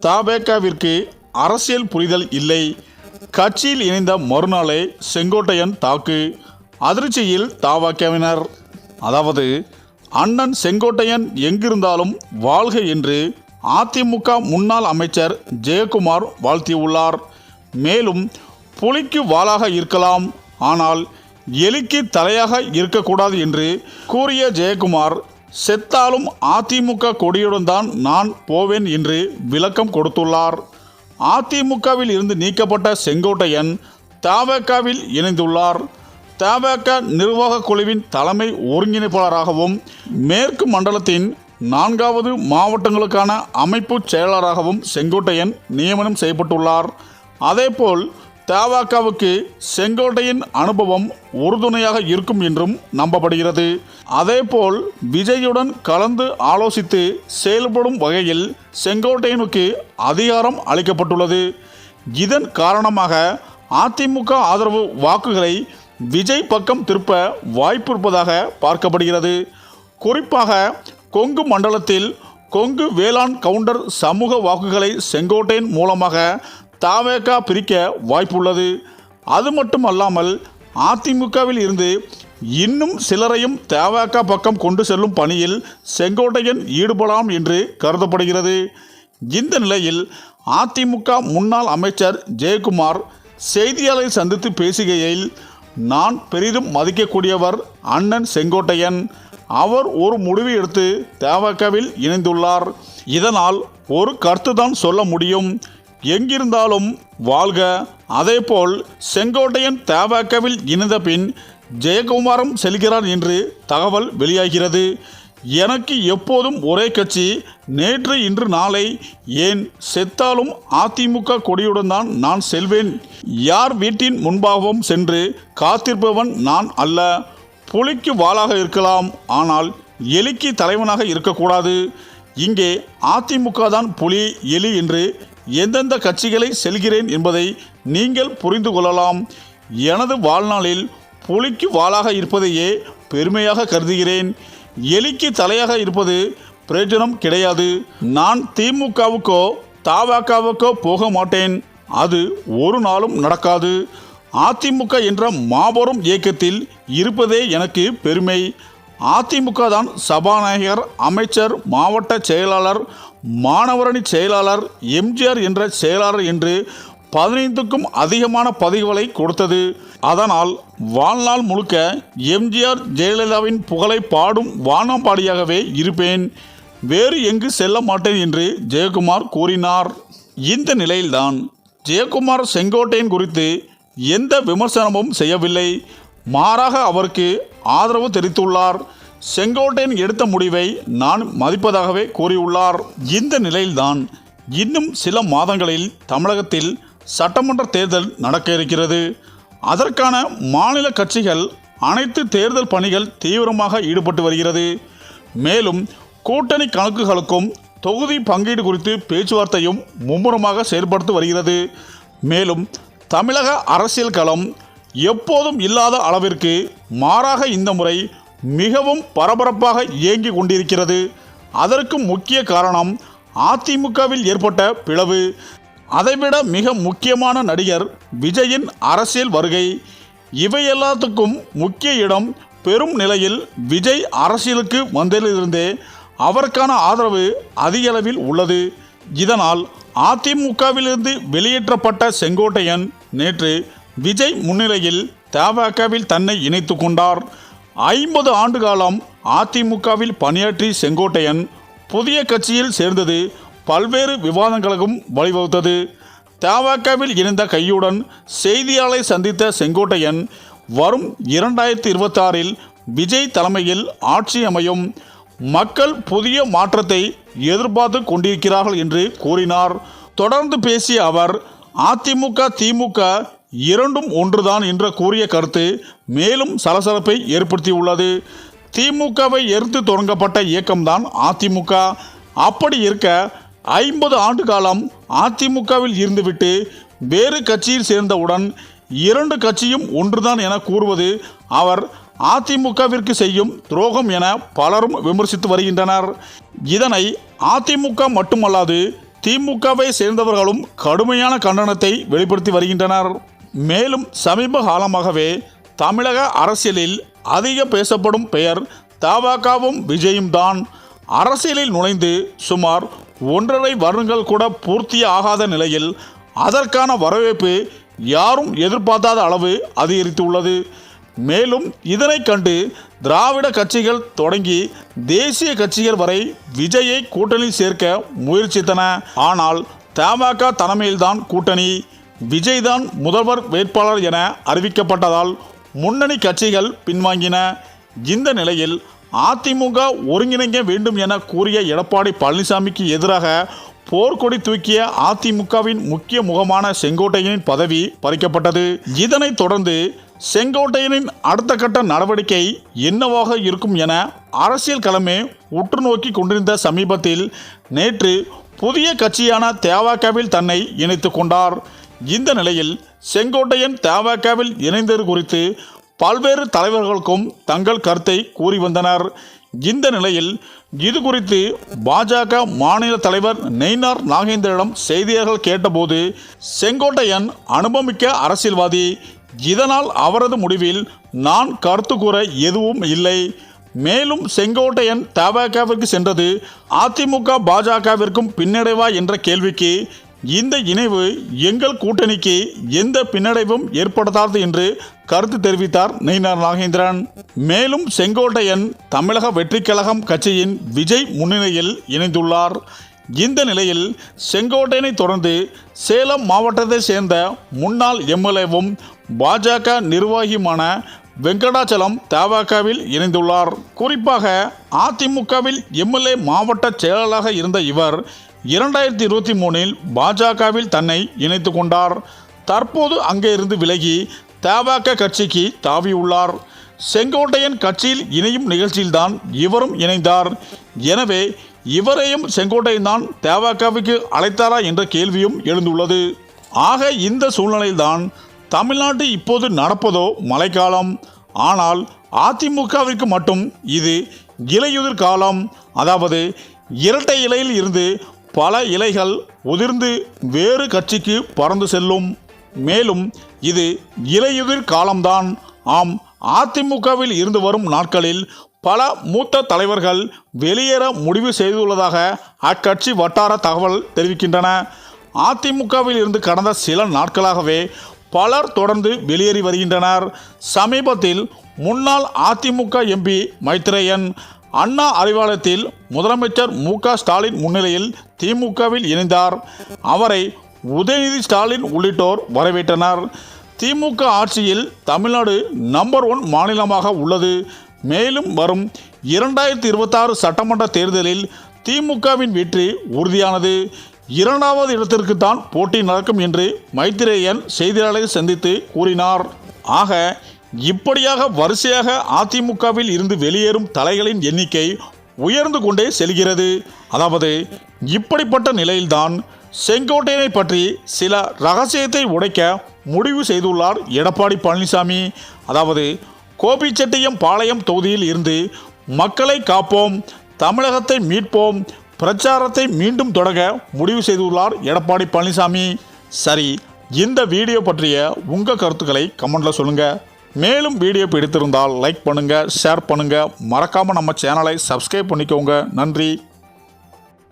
தாபேக்காவிற்கு அரசியல் புரிதல் இல்லை. கட்சியில் இணைந்த மறுநாளே செங்கோட்டையன் தாக்கு அதிர்ச்சியில் தாவாக்கவினர் அதாவது அண்ணன் செங்கோட்டையன் எங்கிருந்தாலும் வாழ்க என்று அதிமுக முன்னாள் அமைச்சர் ஜெயக்குமார் வாழ்த்தியுள்ளார். மேலும் புலிக்கு வாளாக இருக்கலாம் ஆனால் எலிக்கு தலையாக இருக்கக்கூடாது என்று கூறிய ஜெயக்குமார் செத்தாலும் அதிமுக கொடியுடன் தான் நான் போவேன் என்று விளக்கம் கொடுத்துள்ளார். அதிமுகவில் இருந்து நீக்கப்பட்ட செங்கோட்டையன் தவகவில் இணைந்துள்ளார். தவக நிர்வாக குழுவின் தலைமை ஒருங்கிணைப்பாளராகவும் மேற்கு மண்டலத்தின் நான்காவது மாவட்டங்களுக்கான அமைப்பு செயலாளராகவும் செங்கோட்டையன் நியமனம் செய்யப்பட்டுள்ளார். அதேபோல் தவாக்காவுக்கு செங்கோட்டையின் அனுபவம் உறுதுணையாக இருக்கும் என்றும் நம்பப்படுகிறது. அதேபோல் விஜயுடன் கலந்து ஆலோசித்து செயல்படும் வகையில் செங்கோட்டையனுக்கு அதிகாரம் அளிக்கப்பட்டுள்ளது. இதன் காரணமாக அதிமுக ஆதரவு வாக்குகளை விஜய் பக்கம் திருப்ப வாய்ப்பு இருப்பதாக பார்க்கப்படுகிறது. குறிப்பாக கொங்கு மண்டலத்தில் கொங்கு வேளாண் கவுண்டர் சமூக வாக்குகளை செங்கோட்டையன் மூலமாக தாவேகா பிரிக்க வாய்ப்புள்ளது. அது மட்டும் அல்லாமல் அதிமுகவில் இருந்து இன்னும் சிலரையும் தேவாக்கா பக்கம் கொண்டு செல்லும் பணியில் செங்கோட்டையன் ஈடுபடலாம் என்று கருதப்படுகிறது. இந்த நிலையில் அதிமுக முன்னாள் அமைச்சர் ஜெயக்குமார் செய்தியாளரை சந்தித்து பேசுகையில் நான் பெரிதும் மதிக்கக்கூடியவர் அண்ணன் செங்கோட்டையன். அவர் ஒரு முடிவு எடுத்து தேவாக்காவில் இணைந்துள்ளார். இதனால் ஒரு கருத்து தான் சொல்ல முடியும். எங்கிருந்தாலும் வாழ்க. அதேபோல் செங்கோட்டையன் தேவாக்கவில் இணைந்த பின் ஜெயக்குமாரும் செல்கிறார் என்று தகவல் வெளியாகிறது. எனக்கு எப்போதும் ஒரே கட்சி. நேற்று இன்று நாளை ஏன் செத்தாலும் அதிமுக கொடியுடன் தான் நான் செல்வேன். யார் வீட்டின் முன்பாகவும் சென்று காத்திருப்பவன் நான் அல்ல. புலிக்கு வாளாக இருக்கலாம் ஆனால் எலிக்கு தலைவனாக இருக்கக்கூடாது. இங்கே அதிமுக தான் புலி எலி என்று எந்தெந்த கட்சிகளை செல்கிறேன் என்பதை நீங்கள் புரிந்து கொள்ளலாம். எனது வாழ்நாளில் புலிக்கு வாளாக இருப்பதையே பெருமையாக கருதுகிறேன். எலிக்கு தலையாக இருப்பது பிரயோஜனம் கிடையாது. நான் திமுகவுக்கோ தாவாக்காவுக்கோ போக மாட்டேன். அது ஒரு நாளும் நடக்காது. அதிமுக என்ற மாபெரும் இயக்கத்தில் இருப்பதே எனக்கு பெருமை. அதிமுக தான் சபாநாயகர் அமைச்சர் மாவட்ட செயலாளர் மாணவரணி செயலாளர் எம்ஜிஆர் என்ற செயலாளர் என்று பதினைந்துக்கும் அதிகமான பதிவுகளை கொடுத்தது. அதனால் வாழ்நாள் முழுக்க எம்ஜிஆர் ஜெயலலிதாவின் புகழை பாடும் வானம்பாடியாகவே இருப்பேன். வேறு எங்கு செல்ல மாட்டேன் என்று ஜெயக்குமார் கூறினார். இந்த நிலையில்தான் ஜெயக்குமார் செங்கோட்டையன் குறித்து எந்த விமர்சனமும் செய்யவில்லை. மாறாக அவருக்கு ஆதரவு தெரிவித்துள்ளார். செங்கோட்டையன் எடுத்த முடிவை நான் மதிப்பதாகவே கூறியுள்ளார். இந்த நிலையில்தான் இன்னும் சில மாதங்களில் தமிழகத்தில் சட்டமன்ற தேர்தல் நடக்க இருக்கிறது. அதற்கான மாநில கட்சிகள் அனைத்து தேர்தல் பணிகள் தீவிரமாக ஈடுபட்டு வருகிறது. மேலும் கூட்டணி கணக்குகளுக்கும் தொகுதி பங்கீடு குறித்து பேச்சுவார்த்தையும் மும்முரமாக செயல்படுத்தி வருகிறது. மேலும் தமிழக அரசியல் களம் எப்போதும் இல்லாத அளவிற்கு மாறாக இந்த முறை மிகவும் பரபரப்பாக இயங்கி கொண்டிருக்கிறது. அதற்கு முக்கிய காரணம் அதிமுகவில் ஏற்பட்ட பிளவு. அதைவிட மிக முக்கியமான நடிகர் விஜயின் அரசியல் வருகை. இவை எல்லாத்துக்கும் முக்கிய இடம் பெரும் நிலையில் விஜய் அரசியலுக்கு வந்ததிலிருந்தே அவருக்கான ஆதரவு அதிகளவில் உள்ளது. இதனால் அதிமுகவிலிருந்து வெளியேற்றப்பட்ட செங்கோட்டையன் நேற்று விஜய் முன்னிலையில் தபாகவில் தன்னை இணைத்து கொண்டார். ஐம்பது ஆண்டு காலம் அதிமுகவில் பணியாற்றி செங்கோட்டையன் புதிய கட்சியில் சேர்ந்தது பல்வேறு விவாதங்களுக்கும் வழிவகுத்தது. தவாக்காவில் இணைந்த கையுடன் செய்தியாளரை சந்தித்த செங்கோட்டையன் வரும் இரண்டாயிரத்தி இருபத்தாறில் விஜய் தலைமையில் ஆட்சி அமையும். மக்கள் புதிய மாற்றத்தை எதிர்பார்த்து கொண்டிருக்கிறார்கள் என்று கூறினார். தொடர்ந்து பேசிய அவர் அதிமுக திமுக இரண்டும் ஒன்றுதான் என்று கூறிய கருத்து மேலும் சலசலப்பை ஏற்படுத்தியுள்ளது. திமுகவை எதிர்த்து தொடங்கப்பட்ட இயக்கம்தான் அதிமுக. அப்படி இருக்க ஐம்பது ஆண்டு காலம் அதிமுகவில் இருந்துவிட்டு வேறு கட்சியில் சேர்ந்தவுடன் இரண்டு கட்சியும் ஒன்றுதான் என கூறுவது அவர் அதிமுகவிற்கு செய்யும் துரோகம் என பலரும் விமர்சித்து வருகின்றனர். இதனை அதிமுக மட்டுமல்லாது திமுகவை சேர்ந்தவர்களும் கடுமையான கண்டனத்தை வெளிப்படுத்தி வருகின்றனர். மேலும் சமீப காலமாகவே தமிழக அரசியலில் அதிக பேசப்படும் பெயர் தபாகவும் விஜயும் தான். அரசியலில் நுழைந்து சுமார் ஒன்றரை வருடங்கள் கூட பூர்த்தி ஆகாத நிலையில் அதற்கான வரவேற்பு யாரும் எதிர்பார்க்காத அளவு அதிகரித்துள்ளது. மேலும் இதனை கண்டு திராவிட கட்சிகள் தொடங்கி தேசிய கட்சிகள் வரை விஜயை கூட்டணி சேர்க்க முயற்சித்தன. ஆனால் தமாக தலைமையில்தான் கூட்டணி விஜய் தான் முதல்வர் வேட்பாளர் என அறிவிக்கப்பட்டதால் முன்னணி கட்சிகள் பின்வாங்கின. இந்த நிலையில் அதிமுக ஒருங்கிணைக்க வேண்டும் என கூறிய எடப்பாடி பழனிசாமிக்கு எதிராக போர்க்கொடி தூக்கிய அதிமுகவின் முக்கிய முகமான செங்கோட்டையனின் பதவி பறிக்கப்பட்டது. இதனைத் தொடர்ந்து செங்கோட்டையனின் அடுத்த கட்ட நடவடிக்கை என்னவாக இருக்கும் என அரசியல் களமே உற்று நோக்கி கொண்டிருந்த சமீபத்தில் நேற்று புதிய கட்சியான தேவாக்காவில் தன்னை இணைத்து கொண்டார். இந்த நிலையில் செங்கோட்டையன் தமாகவில் இணைந்தது குறித்து பல்வேறு தலைவர்களுக்கும் தங்கள் கருத்தை கூறி வந்தனர். இந்த நிலையில் இது குறித்து பாஜக மாநில தலைவர் நெய்னார் நாகேந்திரிடம் செய்தியாளர்கள் கேட்டபோது செங்கோட்டையன் அனுபவமிக்க அரசியல்வாதி இதனால் அவரது முடிவில் நான் கருத்து கூற எதுவும் இல்லை. மேலும் செங்கோட்டையன் தபாகவிற்கு சென்றது அதிமுக பாஜகவிற்கும் பின்னடைவா என்ற கேள்விக்கு இந்த இணைவு எங்கள் கூட்டணிக்கு எந்த பின்னடைவும் ஏற்படுத்தாது என்று கருத்து தெரிவித்தார் நயினார் நாகேந்திரன். மேலும் செங்கோட்டையன் தமிழக வெற்றிக் கழகம் கட்சியின் விஜய் முன்னிலையில் இணைந்துள்ளார். இந்த நிலையில் செங்கோட்டையனை தொடர்ந்து சேலம் மாவட்டத்தை சேர்ந்த முன்னாள் எம்எல்ஏவும் பாஜக நிர்வாகியுமான வெங்கடாச்சலம் தபாகவில் இணைந்துள்ளார். குறிப்பாக அதிமுகவில் எம்எல்ஏ மாவட்ட செயலாளராக இருந்த இவர் இரண்டாயிரத்தி இருபத்தி மூணில் பாஜகவில் தன்னை இணைத்து கொண்டார். தற்போது அங்கே இருந்து விலகி தபாக கட்சிக்கு தாவியுள்ளார் செங்கோட்டையன் கட்சியில் இணையும் நிகழ்ச்சியில்தான் இவரும் இணைந்தார். எனவே இவரையும் செங்கோட்டையன் தான் தேவாக்காவுக்கு அழைத்தாரா என்ற கேள்வியும் எழுந்துள்ளது. ஆக இந்த சூழ்நிலையில்தான் தமிழ்நாட்டு இப்போது நடப்பதோ மழைக்காலம். ஆனால் அதிமுகவிற்கு மட்டும் இது இலையுதிர் காலம். அதாவது இரட்டை இலையில் இருந்து பல இலைகள் உதிர்ந்து வேறு கட்சிக்கு பறந்து செல்லும். மேலும் இது இலையுதிர் காலம்தான். ஆம் அதிமுகவில் இருந்து வரும் நாட்களில் பல மூத்த தலைவர்கள் வெளியேற முடிவு செய்துள்ளதாக அக்கட்சி வட்டார தகவல் தெரிவிக்கின்றன. அதிமுகவில் இருந்து கடந்த சில நாட்களாகவே பலர் தொடர்ந்து வெளியேறி வருகின்றனர். சமீபத்தில் முன்னாள் அதிமுக எம்பி மைத்ரேயன் அண்ணா அறிவாலயத்தில் முதலமைச்சர் மு க ஸ்டாலின் முன்னிலையில் திமுகவில் இணைந்தார். அவரை உதயநிதி ஸ்டாலின் உள்ளிட்டோர் வரவேற்றனர். திமுக ஆட்சியில் தமிழ்நாடு நம்பர் ஒன் மாநிலமாக உள்ளது. மேலும் வரும் இரண்டாயிரத்தி இருபத்தாறு சட்டமன்ற தேர்தலில் திமுகவின் வெற்றி உறுதியானது. இரண்டாவது இடத்திற்கு தான் போட்டி நடக்கும் என்று மைத்திரேயன் செய்தியாளரை சந்தித்து கூறினார். ஆக இப்படியாக வரிசையாக அதிமுகவில் இருந்து வெளியேறும் தலைகளின் எண்ணிக்கை உயர்ந்து கொண்டே செல்கிறது. அதாவது இப்படிப்பட்ட நிலையில்தான் செங்கோட்டையனை பற்றி சில ரகசியத்தை உடைக்க முடிவு செய்துள்ளார் எடப்பாடி பழனிசாமி. அதாவது கோபிச்செட்டியம் பாளையம் தொகுதியில் இருந்து மக்களை காப்போம் தமிழகத்தை மீட்போம் பிரச்சாரத்தை மீண்டும் தொடங்க முடிவு செய்துள்ளார் எடப்பாடி பழனிசாமி. சரி இந்த வீடியோ பற்றிய உங்கள் கருத்துக்களை கமெண்டில் சொல்லுங்கள் மேலும் வீடியோ பிடித்திருந்தால் லைக் பண்ணுங்கள் ஷேர் பண்ணுங்கள் மறக்காமல் நம்ம சேனலை சப்ஸ்கிரைப் பண்ணிக்கோங்க. நன்றி.